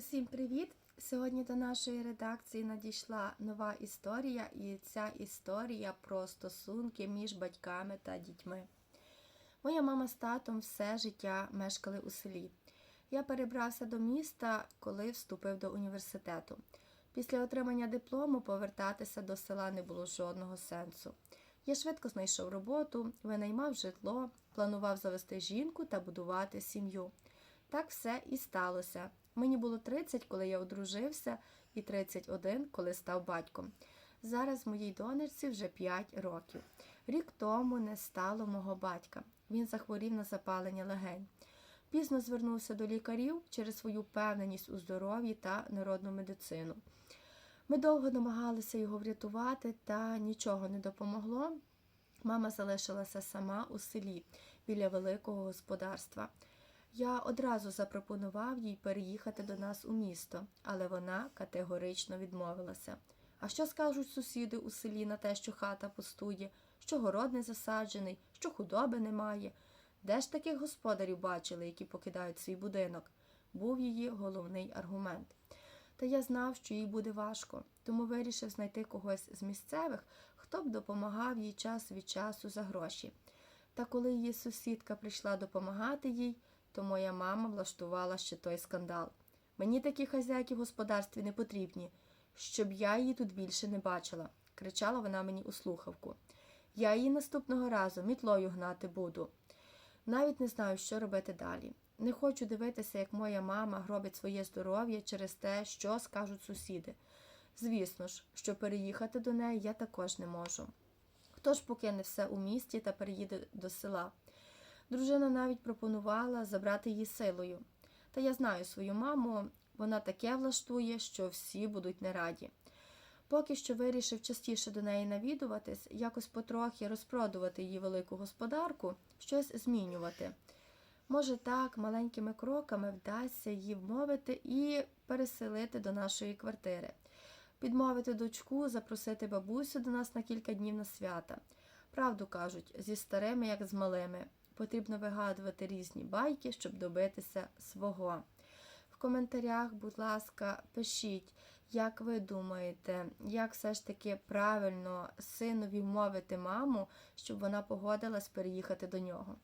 Усім привіт! Сьогодні до нашої редакції надійшла нова історія, і ця історія про стосунки між батьками та дітьми. Моя мама з татом все життя мешкали у селі. Я перебрався до міста, коли вступив до університету. Після отримання диплому повертатися до села не було жодного сенсу. Я швидко знайшов роботу, винаймав житло, планував завести жінку та будувати сім'ю. Так все і сталося. Мені було 30, коли я одружився, і 31, коли став батьком. Зараз моїй донечці вже 5 років. Рік тому не стало мого батька. Він захворів на запалення легень. Пізно звернувся до лікарів через свою впевненість у здоров'ї та народну медицину. Ми довго намагалися його врятувати, та нічого не допомогло. Мама залишилася сама у селі біля великого господарства. Я одразу запропонував їй переїхати до нас у місто, але вона категорично відмовилася. А що скажуть сусіди у селі на те, що хата пустує, що город не засаджений, що худоби немає? Де ж таких господарів бачили, які покидають свій будинок? Був її головний аргумент. Та я знав, що їй буде важко, тому вирішив знайти когось з місцевих, хто б допомагав їй час від часу за гроші. Та коли її сусідка прийшла допомагати їй, то моя мама влаштувала ще той скандал. Мені такі хазяйки в господарстві не потрібні, щоб я її тут більше не бачила, кричала вона мені у слухавку. Я її наступного разу мітлою гнати буду. Навіть не знаю, що робити далі. Не хочу дивитися, як моя мама гробить своє здоров'я через те, що скажуть сусіди. Звісно ж, що переїхати до неї я також не можу. Хто ж покине все у місті та переїде до села? Дружина навіть пропонувала забрати її силою. Та я знаю свою маму, вона таке влаштує, що всі будуть не раді. Поки що вирішив частіше до неї навідуватись, якось потрохи розпродувати її велику господарку, щось змінювати. Може, так, маленькими кроками вдасться її вмовити і переселити до нашої квартири, підмовити дочку, запросити бабусю до нас на кілька днів на свята. Правду кажуть, зі старими, як з малими. Потрібно вигадувати різні байки, щоб добитися свого. В коментарях, будь ласка, пишіть, як ви думаєте, як все ж таки правильно синові мовити маму, щоб вона погодилась переїхати до нього.